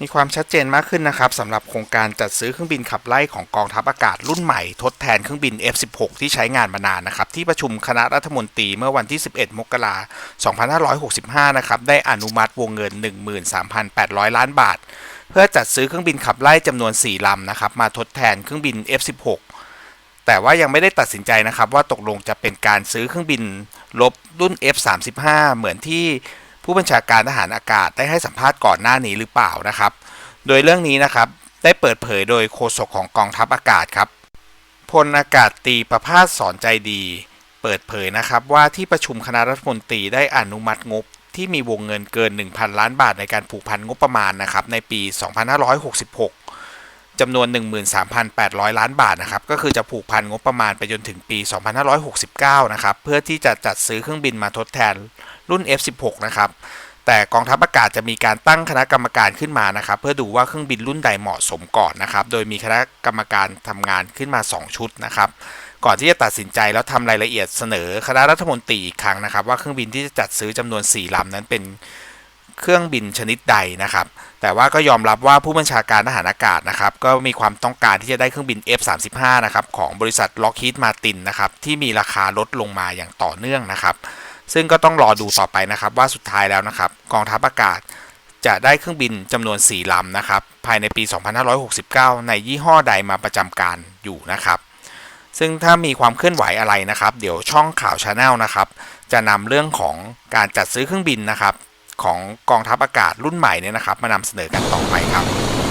มีความชัดเจนมากขึ้นนะครับสำหรับโครงการจัดซื้อเครื่องบินขับไล่ของกองทัพอากาศรุ่นใหม่ทดแทนเครื่องบิน F16 ที่ใช้งานมานานนะครับที่ประชุมคณะรัฐมนตรีเมื่อวันที่ 11 มกราคม 2565 นะครับได้อนุมัติวงเงิน 13,800 ล้านบาท เพื่อจัดซื้อเครื่องบินขับไล่จำนวน 4 ลำนะครับมาทดแทนเครื่องบิน F16 แต่ว่ายังไม่ได้ตัดสินใจนะครับว่าตกลงจะเป็นการซื้อเครื่องบินลบรุ่น F35 เหมือนที่ ผู้บัญชาการทหารอากาศได้ให้สัมภาษณ์ก่อนหน้านี้หรือเปล่านะครับ โดยเรื่องนี้นะครับได้เปิดเผยโดยโฆษกของกองทัพอากาศครับพลอากาศตีประภาสสอนใจดี เปิดเผยนะครับว่าที่ประชุมคณะรัฐมนตรีได้อนุมัติงบที่มีวงเงินเกิน 1,000 ล้านบาทในการผูกพันงบประมาณนะครับในปี 2566จำนวน 13,800 ล้านบาทนะครับก็คือจะผูกพันงบประมาณไปจนถึงปี 2569 นะครับเพื่อที่จะจัดซื้อเครื่องบินมาทดแทน รุ่น F16 นะครับแต่กองทัพอากาศจะมีการตั้งคณะกรรมการขึ้นมานะครับ เพื่อดูว่าเครื่องบินรุ่นใดเหมาะสมก่อนนะครับ โดยมีคณะกรรมการทำงานขึ้นมา 2 ชุดนะครับ ก่อนที่จะตัดสินใจแล้วทำรายละเอียดเสนอคณะรัฐมนตรีอีกครั้งนะครับ ว่าเครื่องบินที่จะจัดซื้อจำนวน 4ลำนั้นเป็นเครื่องบินชนิดใดนะครับ แต่ว่าก็ยอมรับว่าผู้บัญชาการทหารอากาศนะครับ ก็มีความต้องการที่จะได้เครื่องบิน F35 นะครับของบริษัท Lockheed Martin นะครับที่มีราคาลดลงมาอย่างต่อเนื่องนะครับ ซึ่งก็ต้องรอดูต่อไปนะครับว่าสุดท้ายแล้วนะครับ กองทัพอากาศจะได้เครื่องบินจำนวน 4 ลำนะครับ ภายในปี 2569 ในยี่ห้อใดมาประจำการอยู่นะครับ ซึ่งถ้ามีความเคลื่อนไหวอะไรนะครับ เดี๋ยวช่องข่าวชาแนลนะครับ จะนำเรื่องของการจัดซื้อเครื่องบินนะครับ ของกองทัพอากาศรุ่นใหม่เนี่ยนะครับ มานำเสนอกันต่อไปครับ